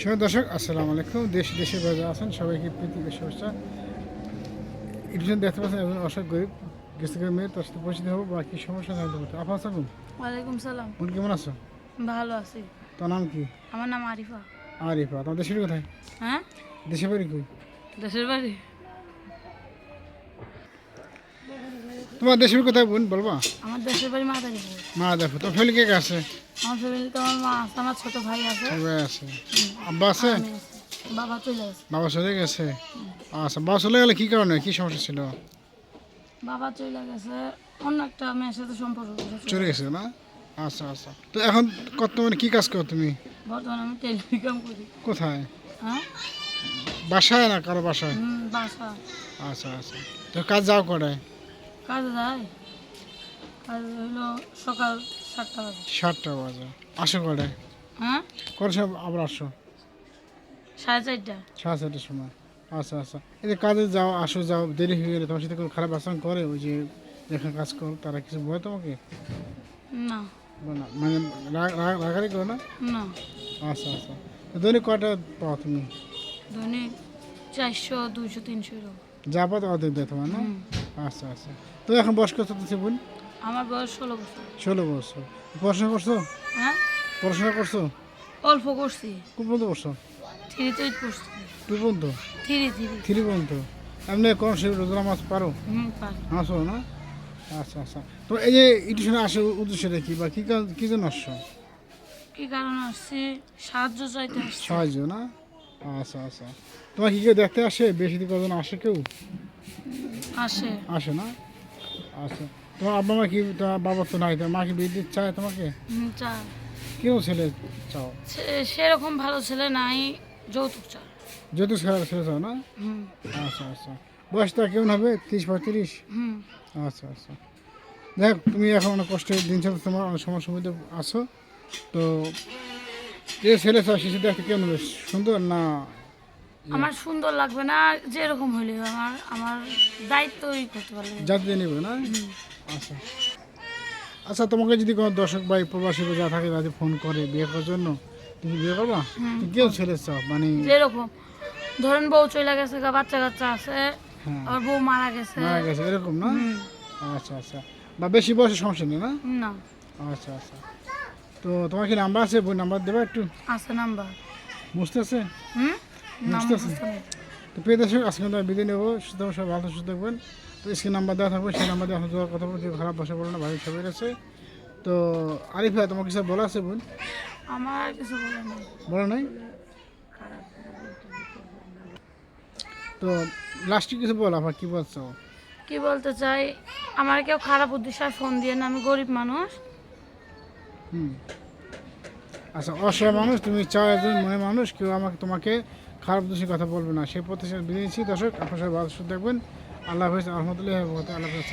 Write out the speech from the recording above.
সবাই দর্শক আসসালামু আলাইকুম। দেশ দেশের বাইরে আছেন সবাইকে পৃথিবীর শুভেচ্ছা। ইডিশন দেখতে পাচ্ছেন একজন অসহায় গরিব করে মেয়ে তার সাথে পরিচিত হব বা কি সমস্যা জানতে পারতে আপনার থাকুন ওয়ালাইকুম সালাম। কোন কেমন আছো? ভালো আছি। তোর নাম কি? আমার নাম আরিফা। আরিফা তোমার দেশের কোথায়? হ্যাঁ? দেশের বাড়ি কই? দেশের বাড়ি? তোমার দেশের কোথায় বোন বলবা? আমার দেশের বাড়ি মাদারি মা দেখো তোমার ফ্যামিলি কে আছে? আমার ফ্যামিলিতে আমার মা আছে আমার ছোট ভাই আছে। সবাই আছে। আব্বা আছে? বাবা চলে গেছে। বাবা চলে গেছে? আচ্ছা বাবা চলে গেলে কি কারণে? কি সমস্যা ছিল? বাবা চলে গেছে অন্য একটা মেয়ের সাথে সম্পর্ক চলে গেছে না? আচ্ছা আচ্ছা। তো এখন কত মানে কি কাজ করো তুমি? বর্তমানে আমি টেলিগ্রাম করি। কোথায়? হ্যাঁ? বাসায় না কারও বাসায়? হুম, বাসা আচ্ছা আচ্ছা। তো কাজ যাও কটায় কাজে যায়। কাজ হলো সকাল সাতটা বাজে। সাতটা বাজে। আসো কটায় হ্যাঁ? কটার সময় আবার আসো? সাড়ে চারটা। সাড়ে চারটার সময়। আচ্ছা আচ্ছা। এই যে কাজে যাও আসো যাও দেরি হয়ে গেলে তোমার সাথে কোনো খারাপ আচরণ করে? ওই যে যেখানে কাজ করো তারা কিছু বলে তোমাকে? না। না, মানে রাগ- রাগ- রাগারাগি করো না? না। আচ্ছা আচ্ছা। দৈনিক কয়টা পাও তুমি? দৈনিক চারশো দুইশো তিনশো যা পাও তো অর্ধেক দেয় তোমার না। আচ্ছা আচ্ছা। তো এখন বয়স কত চলতেছে বোন? আমার বয়স ষোলো বছর। ষোলো বছর। পড়াশোনা করছ? হ্যাঁ। পড়াশোনা করছ? অল্প করছি। কোন পর্যন্ত করছ থ্রি তো পড়ছি। টু পর্যন্ত? Three three. থ্রি পর্যন্ত। এমনি কোন সে রোজনা মাছ পারো? হুম পারি। আসো না? আচ্ছা আচ্ছা। তো এই যে ইটিউশনে আসে উদ্দেশ্যটা কি বা কি কারণ- কি জন্য আসছো? কি কারণে আসছি? সাহায্য চাইতে আসছি। সাহায্য না? আচ্ছা আচ্ছা। তোমার কি কেউ দেখতে আসে? বেশি দিন কজন আসে কেউ? আসে। আসে না? আচ্ছা তোমার আব্বা মা কি তোমার বাবা তো নাই তোমার মা কি বিয়ে দিতে চায় তোমাকে? চায়। কেউ ছেলে চাও? সে- সেরকম ভালো ছেলে নাই যৌতুক চায়। যেহেতু ছেলে ছেলে চাও না? আচ্ছা আচ্ছা। বয়সটা কেমন হবে? তিরিশ পঁয়ত্রিশ? আচ্ছা আচ্ছা। দেখ তুমি এখন অনেক কষ্টের দিন চলতে তোমার অনেক সমস্যার মধ্যে আছো। তো যে ছেলে চাও শিশু দেখতে কেমন হবে? সুন্দর না আমার সুন্দর লাগবে না যেরকম হইলে আমার আমার দায়িত্বই করতে পারলে। জাতি নেবে না? আচ্ছা। আচ্ছা তোমাকে যদি কোনো দর্শক ভাই প্রবাসী বা যা থাকে তাদের ফোন করে বিয়ে করার জন্য তুমি বিয়ে করবা? তুমি কেউ ছেলে চাও? মানে যেরকম। ধরেন বউ চলে গেছে গা, বাচ্চা কাচ্চা আছে আর বউ মারা গেছে। মারা গেছে এরকম না? আচ্ছা আচ্ছা। বা বেশি বয়সের সমস্যা নেই না? না। আচ্ছা আচ্ছা। তো তোমার কি নাম্বার আছে? বই নাম্বার দেবা একটু? আছে নাম্বার। বুঝতে আছে হুম? তো প্রিয় দর্শক আজকে আমরা বিদায় নেব। সুতরাং সবাই ভালো সুস্থ থাকবেন তো স্ক্রিন নাম্বার দেওয়া থাকবে সেই নাম্বার দিয়ে আপনার কথা বলতে খারাপ ভাষা বলো না ভাই সবাই আছে তো আরিফ ভাই তোমার কিছু বলা আছে বোন? আমার কিছু বলার নেই। বলো নাই? তো লাস্টে কিছু বল আবার কি বলছো? কি বলতে চাই? আমার কেউ খারাপ উদ্দেশ্যে ফোন দিয়ে না আমি গরিব মানুষ। হুম। আচ্ছা অসহায় মানুষ, তুমি চাও একজন মনে মানুষ, কেউ আমাকে, তোমাকে খারাপ দোষী কথা বলবে না। সেই প্রতিষ্ঠান বিদেশি দর্শক, আপনার সবাই ভালো সুস্থ দেখবেন আল্লাহ হাফিজ আহমদুল্লাহ আল্লাহ হাফিজ